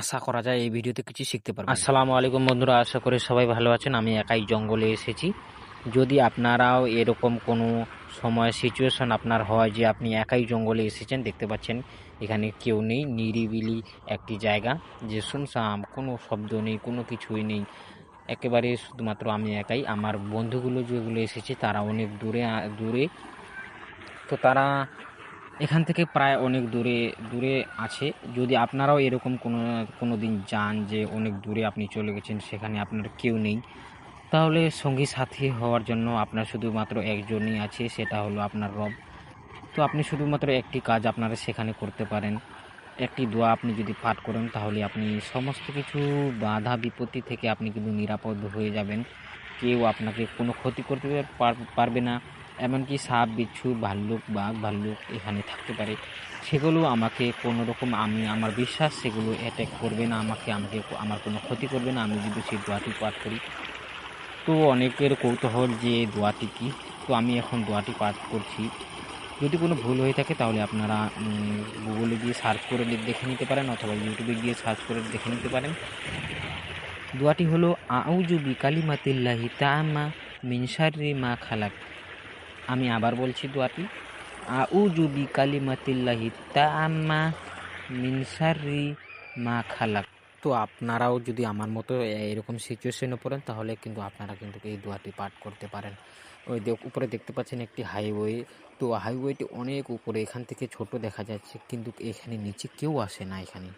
আশা করা যায় এই ভিডিওতে কিছু শিখতে পারবেন। আসসালামু আলাইকুম বন্ধুরা, আশা করি সবাই ভালো আছেন। আমি একাই জঙ্গলে এসেছি। যদি আপনারাও এরকম কোনো সময় সিচুয়েশন আপনার হয় যে আপনি একাই জঙ্গলে এসেছেন, দেখতে পাচ্ছেন এখানে কেউ নেই, নিরিবিলি একটি জায়গা যে শুনসাম কোনো শব্দ নেই, কোনো কিছুই নেই। একেবারে শুধুমাত্র আমি একাই। আমার বন্ধুগুলো যেগুলো এসেছে, তারা অনেক দূরে দূরে। তো তারা এখান থেকে প্রায় অনেক দূরে দূরে আছে। যদি আপনারাও এরকম কোনো কোনো দিন যান যে অনেক দূরে আপনি চলে গেছেন, সেখানে আপনার কেউ নেই, তাহলে সঙ্গী সাথী হওয়ার জন্য আপনার শুধুমাত্র একজনই আছে, সেটা হলো আপনার রব। তো আপনি শুধুমাত্র একটি কাজ আপনারা সেখানে করতে পারেন। একটি দোয়া আপনি যদি পাঠ করেন, তাহলে আপনি সমস্ত কিছু বাধা বিপত্তি থেকে আপনি কিন্তু নিরাপদ হয়ে যাবেন। কেউ আপনাকে কোনো ক্ষতি করতে পার- পারবে না। এমনকি সাপ, বিচ্ছু, ভাল্লুক, বাঘ, ভাল্লুক এখানে থাকতে পারে। সেগুলো আমাকে কোনো রকম আমি, আমার বিশ্বাস, সেগুলো অ্যাটাক করবে না, আমাকে আমাকে আমার কোনো ক্ষতি করবে না, আমি যদি সেই দোয়াটি পাঠ করি। তো অনেকের কৌতূহল যে দোয়াটি কী? তো আমি এখন দোয়াটি পাঠ করছি। যদি কোনো ভুল হয়ে থাকে তাহলে আপনারা গুগলে গিয়ে সার্চ করে দেখে নিতে পারেন অথবা ইউটিউবে গিয়ে সার্চ করে দেখে নিতে পারেন। দোয়াটি হলো আউজু বিকালিমাতিল্লাহি তাআমা মিন শাররি মা খালাক। আমি আবার বলছি দোয়াটি। আউজু বিকালিমাতিল্লাহি তাআমা মিন শাররি মা খালাক। তো আপনারাও যদি আমার মতো এরকম সিচুয়েশনে পড়েন, তাহলে কিন্তু আপনারা কিন্তু এই দোয়াটি পাঠ করতে পারেন। ওই উপরে দেখতে পাচ্ছেন একটি হাইওয়ে তো হাইওয়েটি অনেক উপরে, এখান থেকে ছোট দেখা যাচ্ছে, কিন্তু এখানে নিচে কেউ আসে না এখানে।